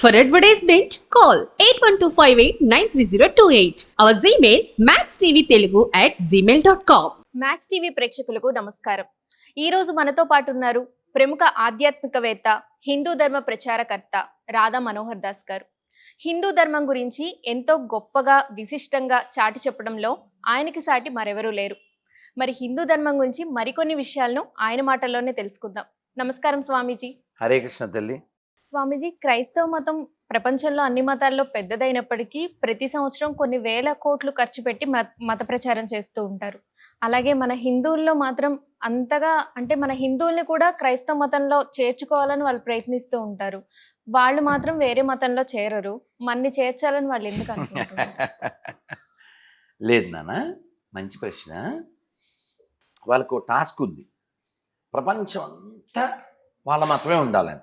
For advertisement, call 8125893028. Our Gmail, maxtvtelugu at gmail.com. Max TV ప్రేక్షకులకు నమస్కారం. ఈ రోజు మనతో పాటు ఉన్నారు ప్రముఖ ఆధ్యాత్మికవేత్త హిందూ ధర్మ ప్రచారకర్త రాధా మనోహర్ దాస్ గారు. హిందూ ధర్మం గురించి ఎంతో గొప్పగా విశిష్టంగా చాటి చెప్పడంలో ఆయనకి సాటి మరెవరూ లేరు. మరి హిందూ ధర్మం గురించి మరికొన్ని విషయాలను ఆయన మాటల్లోనే తెలుసుకుందాం. నమస్కారం స్వామీజీ. హరే కృష్ణ తల్లి. స్వామీజీ క్రైస్తవ మతం ప్రపంచంలో అన్ని మతాల్లో పెద్దదైనప్పటికీ ప్రతి సంవత్సరం కొన్ని వేల కోట్లు ఖర్చు పెట్టి మత- మత ప్రచారం చేస్తూ ఉంటారు. అలాగే మన హిందువుల్లో మాత్రం అంతగా అంటే మన హిందువుల్ని కూడా క్రైస్తవ మతంలో చేర్చుకోవాలని వాళ్ళు ప్రయత్నిస్తూ ఉంటారు. వాళ్ళు మాత్రం వేరే మతంలో చేరరు. మన్ని చేర్చాలని వాళ్ళు ఎందుకు అనుకుంటున్నారు? లేదు నాన్న మంచి ప్రశ్న. వాళ్ళకు టాస్క్ ఉంది. ప్రపంచం అంతా వాళ్ళ మాత్రమే ఉండాలని.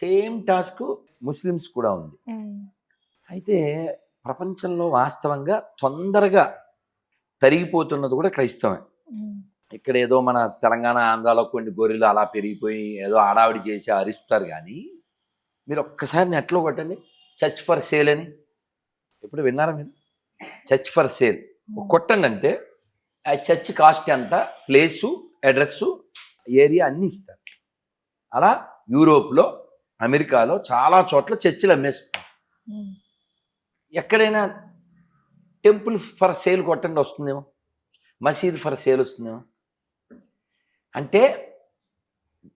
సేమ్ టాస్క్ ముస్లిమ్స్ కూడా ఉంది. అయితే ప్రపంచంలో వాస్తవంగా తొందరగా తరిగిపోతున్నది కూడా క్రైస్తవమే. ఇక్కడ ఏదో మన తెలంగాణ ఆంధ్రాలో కొన్ని గొర్రెలు అలా పెరిగిపోయి ఏదో ఆడావిడి చేసి అరిస్తారు కానీ మీరు ఒక్కసారి నెట్లో కొట్టండి. చర్చ్ ఫర్ సేల్ అని. ఎప్పుడు విన్నారా మీరు? Church for sale. కొట్టండి అంటే ఆ చర్చ్ కాస్ట్ ఎంత ప్లేసు అడ్రస్సు ఏరియా అన్నీ ఇస్తారు. అలా యూరోప్లో అమెరికాలో చాలా చోట్ల చర్చిలు అమ్మేస్తారు ఉమ్, ఎక్కడైనా టెంపుల్ ఫర్ సేల్ కొట్టండి వస్తుందేమో? మసీద్ ఫర్ సేల్ వస్తుందేమో? అంటే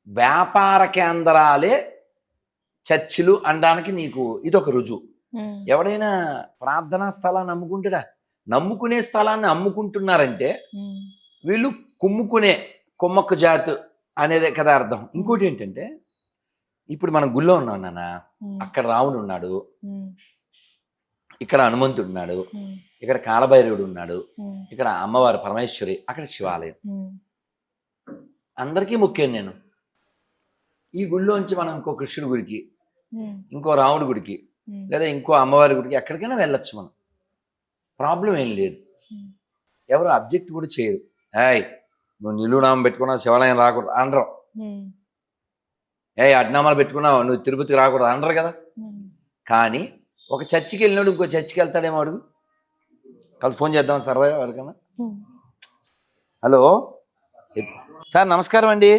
వ్యాపార కేంద్రాలే చర్చిలు అనడానికి నీకు ఇదొక రుజువు. ఉమ్, ఎవడైనా ప్రార్థనా స్థలాన్ని అమ్ముకుంటాడా? నమ్ముకునే స్థలాన్ని అమ్ముకుంటున్నారంటే వీళ్ళు కుమ్ముకునే కొమ్మక్కు జాతు అనేదే కదా అర్థం. ఇంకోటి ఏంటంటే ఇప్పుడు మనం గుళ్ళో ఉన్నాం నాన్న. అక్కడ రావుడు ఉన్నాడు. ఇక్కడ హనుమంతుడు ఉన్నాడు. ఇక్కడ కాలభైరవుడు ఉన్నాడు. ఇక్కడ అమ్మవారు పరమేశ్వరి అక్కడ శివాలయం. అందరికీ ముఖ్యం నేను. ఈ గుళ్ళోంచి మనం ఇంకో కృష్ణుడి గుడికి ఇంకో రాముడి గుడికి లేదా ఇంకో అమ్మవారి గుడికి ఎక్కడికైనా వెళ్ళొచ్చు మనం. ప్రాబ్లం ఏం లేదు. ఎవరు అబ్జెక్ట్ కూడా చేయరు. ఏయ్ నువ్వు నిలువు నామం పెట్టుకున్నావు శివాలయం రాకూడదు అనరు. ఏయ్ అడ్నామాలు పెట్టుకున్నావు నువ్వు తిరుపతికి రాకూడదు అనరు కదా. కానీ ఒక చర్చికి వెళ్ళినాడు ఇంకో చర్చికి వెళ్తాడేమో అడుగు. కలిసి ఫోన్ చేద్దాం సరదాగా ఎవరికైనా. హలో. సార్ నమస్కారం అండి.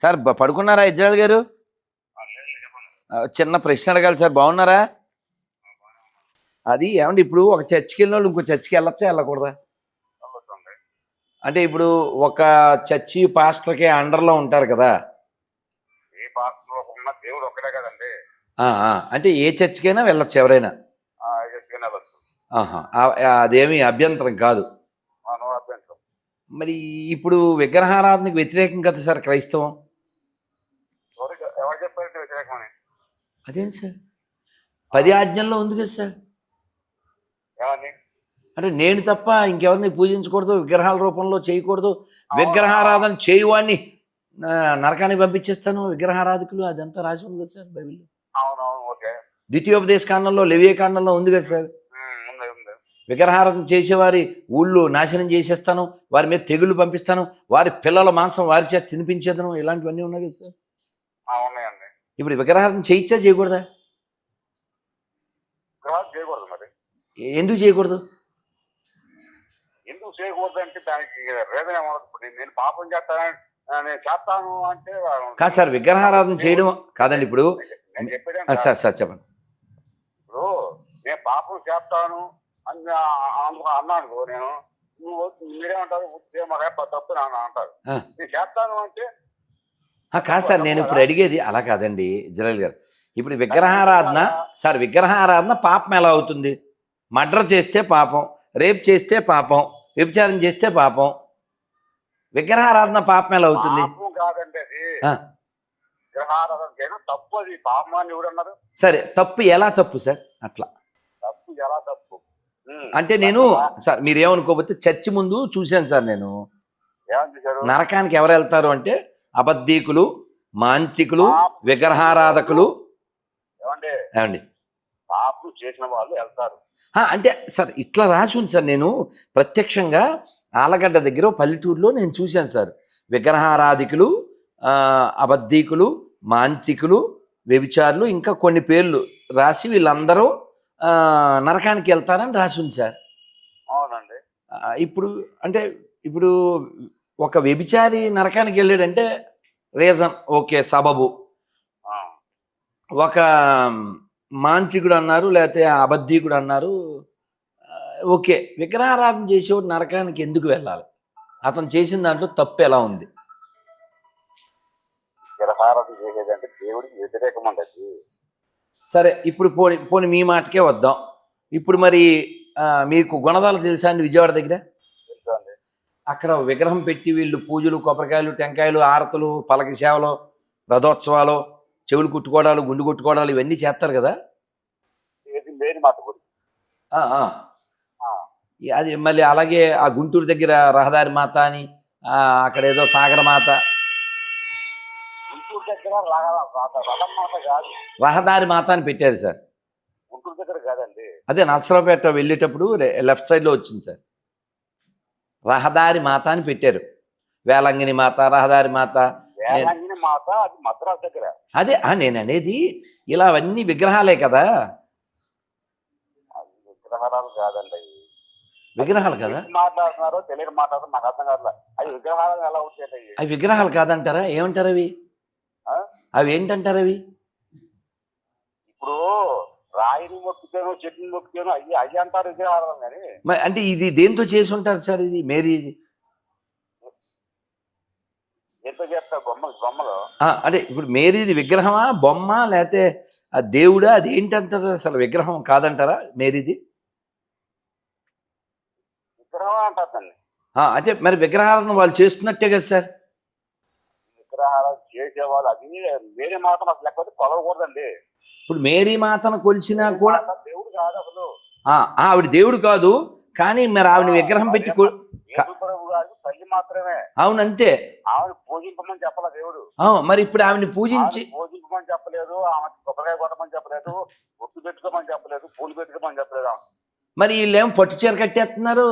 సార్ పడుకున్నారా ఇజ్రాయల్ గారు? చిన్న ప్రశ్న అడగాలి సార్ బాగున్నారా? అది ఏమండి ఇప్పుడు ఒక చర్చికి వెళ్ళిన వాళ్ళు ఇంకో చర్చికి వెళ్ళొచ్చా వెళ్ళకూడదా? అంటే ఇప్పుడు ఒక చర్చి పాస్టర్కి అండర్లో ఉంటారు కదా. ఏ కదండి. అంటే ఏ చర్చికైనా వెళ్ళొచ్చు ఎవరైనా. వెళ్ళొచ్చు. అదేమీ అభ్యంతరం కాదు. అభ్యంతరం. మరి ఇప్పుడు విగ్రహారాధనకు వ్యతిరేకం కదా సార్ క్రైస్తవం? ఎవరు ఎవరు చెప్పారంటే వ్యతిరేకమని అదేంటి సార్? పది ఆజ్ఞల్లో ఉంది కదా సార్. అంటే నేను తప్ప ఇంకెవరిని పూజించకూడదు విగ్రహాల రూపంలో చేయకూడదు. విగ్రహారాధన చేయువాన్ని నరకానికి పంపించేస్తాను విగ్రహారాధకులు అదంతా రాసి ఉంది కదా సార్ బైబిల్లో. ఓకే. ద్వితీయోపదేశ కాండంలో లెవియ కాండంలో ఉంది కదా సార్? విగ్రహారాధన చేసేవారి ఊళ్ళో నాశనం చేసేస్తాను వారి మీద తెగుళ్ళు పంపిస్తాను వారి పిల్లల మాంసం వారి చేత తినిపించేదను ఇలాంటివన్నీ ఉన్నాయి కదా సార్? ఇప్పుడు విగ్రహారాధన చేయించా చేయకూడదా? గ్రహాలు చేయకూడదు మరి. ఎందుకు చేయకూడదు? ఎందుకు చేయకూడదు అంటే దానికి నేను- పాపం చేస్తానని నేను చేస్తాను అంటే కాదు సార్ విగ్రహారాధన చేయడం కాదండి ఇప్పుడు. సార్ సార్ చెప్పండి. ఇప్పుడు నేను పాపం చేస్తాను అని అన్నాను నేను. నువ్వు మీరేమంటారు "ఉత్తే మగ తప్పు అని అంటారు. నేను చేస్తాను అంటే కాదు సార్ నేను ఇప్పుడు అడిగేది అలా కాదండి జలల్ గారు. ఇప్పుడు విగ్రహారాధన సార్ విగ్రహారాధన పాపం ఎలా అవుతుంది? మర్డర్ చేస్తే పాపం రేప్ చేస్తే పాపం వ్యభిచారం చేస్తే పాపం విగ్రహారాధన పాపం ఎలా అవుతుంది? సరే తప్పు ఎలా తప్పు సార్? అట్లా. తప్పు ఎలా తప్పు. అంటే నేను సార్ మీరు ఏమనుకోకపోతే చర్చి ముందు చూశాను సార్ నేను. నరకానికి ఎవరు వెళ్తారు అంటే అబద్ధీకులు మాంత్రికులు విగ్రహారాధకులు. ఏమండి? పాపం చేసిన వాళ్ళు వెళ్తారు. అంటే సార్ ఇట్లా రాసి ఉంది సార్ నేను. ప్రత్యక్షంగా ఆలగడ్డ దగ్గర పల్లెటూరులో నేను చూశాను సార్. విగ్రహారాధికులు అబద్ధీకులు మాంత్రికులు వ్యభిచారులు ఇంకా కొన్ని పేర్లు రాసి వీళ్ళందరూ నరకానికి వెళ్తారని రాసి ఉంది సార్. అవునండి. ఇప్పుడు అంటే ఇప్పుడు ఒక వ్యభిచారి నరకానికి వెళ్ళాడంటే రీజన్ ఓకే సబబు. ఒక మాంత్రికుడు అన్నారు లేకపోతే అబద్ధీకుడు అన్నారు ఓకే విగ్రహారాధన చేసేవాడు నరకానికి ఎందుకు వెళ్ళాలి? అతను చేసిన దాంట్లో తప్పు ఎలా ఉంది? విగ్రహారాధన చేసేదంటే దేవుడికి వ్యతిరేకం అండి అది సరే ఇప్పుడు పోని పోని మీ మాటకే వద్దాం. ఇప్పుడు మరి మీకు గుణదాలు తెలుసా అండి విజయవాడ దగ్గర? అక్కడ విగ్రహం పెట్టి వీళ్ళు పూజలు కొబ్బరికాయలు టెంకాయలు ఆరతులు పలక సేవలు రథోత్సవాలు చెవులు కుట్టుకోవడాలు గుండు కొట్టుకోవడాలు ఇవన్నీ చేస్తారు కదా ఏది లేని మాట గురించి ఆ, ఆ. ఆ, ఈ- అది మళ్ళీ అలాగే ఆ గుంటూరు దగ్గర రహదారి మాత అని ఆ, అక్కడ ఏదో సాగర మాత. గుంటూరు దగ్గర కాదు. రహదారి మాత అని పెట్టారు సార్. గుంటూరు దగ్గర కాదండి. అదే నర్సరావుపేట వెళ్ళేటప్పుడు లెఫ్ట్ సైడ్లో వచ్చింది సార్. రహదారి మాత అని పెట్టారు. వేలంగిని మాత రహదారి మాత. వేలాంగిని మాత అది మద్రాసు దగ్గర. అదే ఆ, నేను అనేది ఇలా అవన్నీ విగ్రహాలే కదా. కాదండి. విగ్రహాలు కదా? మాట్లాడుతున్నారో తెలియని మాట్లాడుతున్నారు నాకు అర్థం కాదు అవి విగ్రహాలు ఎలా ఉంటాయి అవి? అవి విగ్రహాలు కాదంటారా? ఏమంటారు అవి? అవి ఏంటంటారు అవి? ఇప్పుడు రాయిని మొక్కుతాను చెట్టుని మొక్కుతాను అయ్యి అయ్యి అంటారు విగ్రహారాలు కానీ. అంటే ఇది దేంతో చేసి ఉంటారు సార్ ఇది? మేరీ ఇది? ఎంత చేస్తారు? బొమ్మ బొమ్మలు. అంటే ఇప్పుడు మేరీది విగ్రహమా బొమ్మ లేకపోతే ఆ దేవుడా అది ఏంటంటారు అసలు విగ్రహం కాదంటారా మేరీది? ఆ, అంటే మరి విగ్రహాలను వాళ్ళు చేస్తున్నట్టే కదా సార్. విగ్రహాలు చేసేవాళ్ళు అది వేరే మాత్రం అసలు లేకపోతే కొలవకూడదండి. ఇప్పుడు మేరీ మాతను కొలిచినా కూడా దేవుడు కాదు అసలు. ఆవిడ దేవుడు కాదు కానీ మరి ఆవిడ విగ్రహం పెట్టి తల్లి మాత్రమే. అవును అంతే ఆవిడ పూజింపమని చెప్పాల దేవుడు? మరి ఇప్పుడు ఆవిడని పూజించి పూజింపమని చెప్పలేదు ఆమె కొబ్బరికాయ కొట్టమని చెప్పలేదు ఒట్టు పెట్టుకోమని చెప్పలేదు పూలు పెట్టుకోమని చెప్పలేదు. మరి వీళ్ళేమో పట్టు చీర కట్టేస్తున్నారు?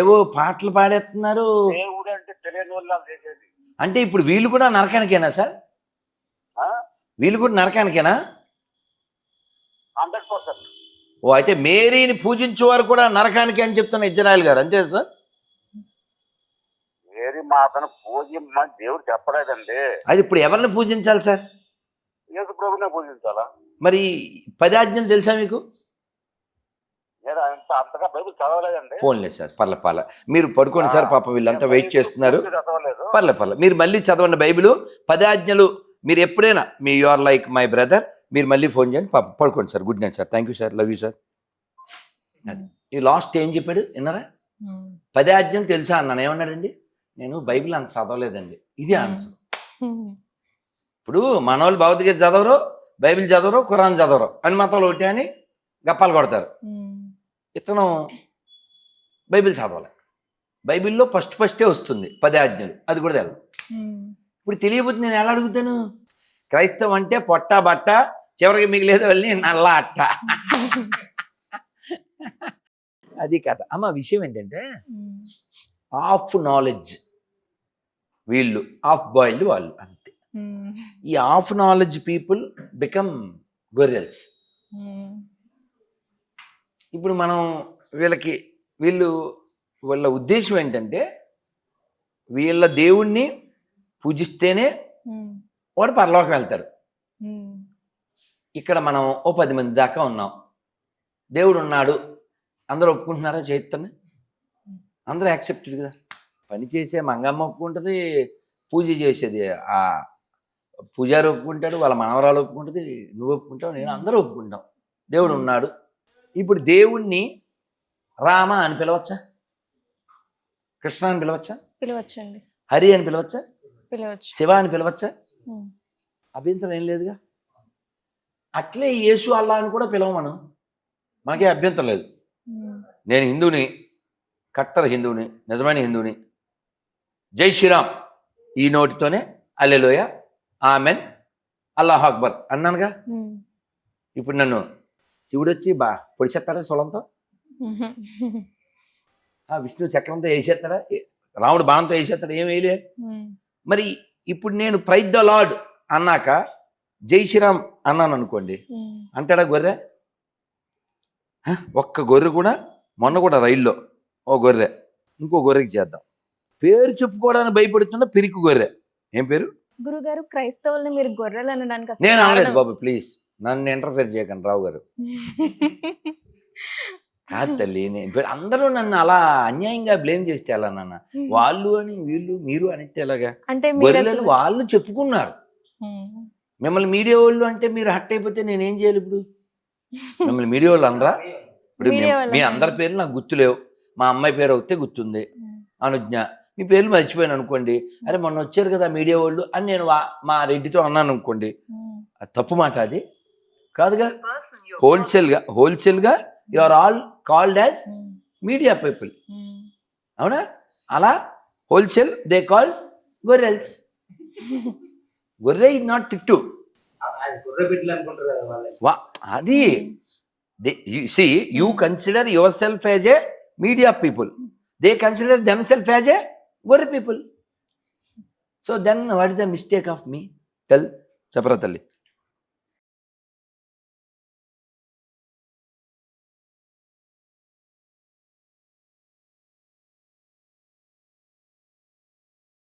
ఏవో పాటలు పాడేస్తున్నారు. అంటే ఇప్పుడు వీళ్ళు కూడా నరకానికేనా సార్? వీళ్ళు కూడా నరకానికేనా? ఓ అయితే మేరీని పూజించేవారు కూడా నరకానికి అని చెప్తున్న ఇజ్రాయల్ గారు అంతే సార్? మాతను దేవుడు చెప్పలేదండి. అది ఇప్పుడు ఎవరిని పూజించాలి సార్? యేసు ప్రభునే పూజించాలా? మరి పది ఆజ్ఞలు తెలుసా మీకు నేను అంత అంతగా బైబిల్ చదవలేదండి ఫోన్లే సార్ పర్లే పర్లే. మీరు పడుకోండి సార్ పాప వీళ్ళంతా వెయిట్ చేస్తున్నారు. పర్లే పర్లే. మీరు మళ్ళీ చదవండి బైబిల్. పది ఆజ్ఞలు. మీరు ఎప్పుడైనా మీ you are like my brother మీరు మళ్ళీ ఫోన్ చేయండి. పాప పడుకోండి sir. Good night sir. Thank you sir. Love you sir. ఈ లాస్ట్ ఏం చెప్పాడు? విన్నారా? పది ఆజ్ఞలు తెలుసా అన్నాను. ఏమన్నాడండి? నేను బైబిల్ అంత చదవలేదండి. ఇది ఆన్సర్. ఇప్పుడు మనోళ్ళు భౌతిక చదవరు బైబిల్ చదవరు ఖురాన్ చదవరు. అని మతంలో ఒకటి అని గప్పాలు కొడతారు. ఇతను బైబిల్ చదవాలి. బైబిల్లో ఫస్ట్ ఫస్టే వస్తుంది పది ఆజ్ఞలు. అది కూడా తెలియదు ఇప్పుడు తెలియబోతుంది నేను ఎలా అడుగుతాను? క్రైస్తవం అంటే పొట్ట బట్ట చివరికి మిగిలేదు వెళ్ళి నల్ల అట్ట. అది కథ. అమ్మ విషయం ఏంటంటే ఆఫ్ నాలెడ్జ్ వీళ్ళు ఆఫ్ బాయిల్డ్ వాళ్ళు అంతే. ఈ ఆఫ్ నాలెడ్జ్ పీపుల్ బికమ్ గొర్రెల్స్. ఇప్పుడు మనం వీళ్ళకి వీళ్ళు వీళ్ళ ఉద్దేశం ఏంటంటే వీళ్ళ దేవుణ్ణి పూజిస్తేనే వాడు పరలోకం వెళ్తాడు. ఇక్కడ మనం ఓ పది మంది దాకా ఉన్నాం. దేవుడు ఉన్నాడు. అందరూ ఒప్పుకుంటున్నారా చేస్తాను అందరూ యాక్సెప్టెడ్ కదా. పని చేసే మంగమ్మ ఒప్పుకుంటుంది పూజ చేసేది ఆ పూజారి ఒప్పుకుంటాడు వాళ్ళ మనవరాలు ఒప్పుకుంటుంది నువ్వు ఒప్పుకుంటావు నేను అందరూ ఒప్పుకుంటాం. దేవుడు ఉన్నాడు. ఇప్పుడు దేవుణ్ణి రామ అని పిలవచ్చా? కృష్ణ అని పిలవచ్చా? పిలవచ్చండి. హరి అని పిలవచ్చా? పిలవచ్చు. శివ అని పిలవచ్చా? అభ్యంతరం ఏం లేదుగా? అట్లే యేసు అల్లా అని కూడా పిలవమను మనకే అభ్యంతరం లేదు. నేను హిందువుని కట్టర్ హిందువుని నిజమైన హిందువుని జై శ్రీరామ్ ఈ నోటితోనే అల్లెలోయ ఆమెన్ అల్లాహ్ అక్బర్ అన్నానుగా? ఇప్పుడు నన్ను శివుడు వచ్చి బా పొడిచేస్తాడా సొలంతో? ఆ విష్ణు చక్రంతో వేసేస్తాడా రాముడు బాణంతో వేసేస్తాడా ఏం వేయలే మరి ఇప్పుడు నేను ప్రైజ్ ద లార్డ్ అన్నాక జై శ్రీరామ్ అన్నాను అనుకోండి. అంటాడా గొర్రె? ఒక్క గొర్రె కూడా మొన్న కూడా రైల్లో ఓ గొర్రె. ఇంకో గొర్రెకి చేద్దాం. పేరు చెప్పుకోవడానికి భయపడుతున్న పిరికి గొర్రె. ఏం పేరు? గురుగారు క్రైస్తవుల్ని మీరు గొర్రెలు అనడానికి నేను అనలేదు బాబు ప్లీజ్. నన్ను ఇంటర్ఫేర్ చేయకండి రావు గారు. కాదు తల్లి నేను అందరూ నన్ను అలా అన్యాయంగా బ్లేమ్ చేస్తే ఎలా నాన్న? వాళ్ళు అని వీళ్ళు మీరు అనితే ఎలాగా? గొర్రెలను వాళ్ళు చెప్పుకున్నారు. మిమ్మల్ని మీడియా వాళ్ళు అంటే మీరు హట్ అయిపోతే నేనేం చేయాలి ఇప్పుడు? మిమ్మల్ని మీడియా వాళ్ళు అనరా? ఇప్పుడు మీ. అందరి పేర్లు నాకు గుర్తులేవు మా అమ్మాయి పేరు అవుతే గుర్తుంది. అనుజ్ఞ. మీ పేర్లు మర్చిపోయాను అనుకోండి. అరే మొన్న వచ్చారు కదా మీడియా వాళ్ళు అని నేను మా రెడ్డితో అన్నాను అనుకోండి. తప్పు మాట అది. కాదుగా? హోల్సేల్గా హోల్సేల్గా you are all called as. Media people. అవునా? అలా హోల్సేల్ దే కాల్ గొర్రెల్స్. గొర్రె ఇస్ నాట్ టిట్టు అది. See you consider yourself as a media people they consider them self as a గొర్రె people so then what is the mistake of me tell చెప్పరా తల్లి.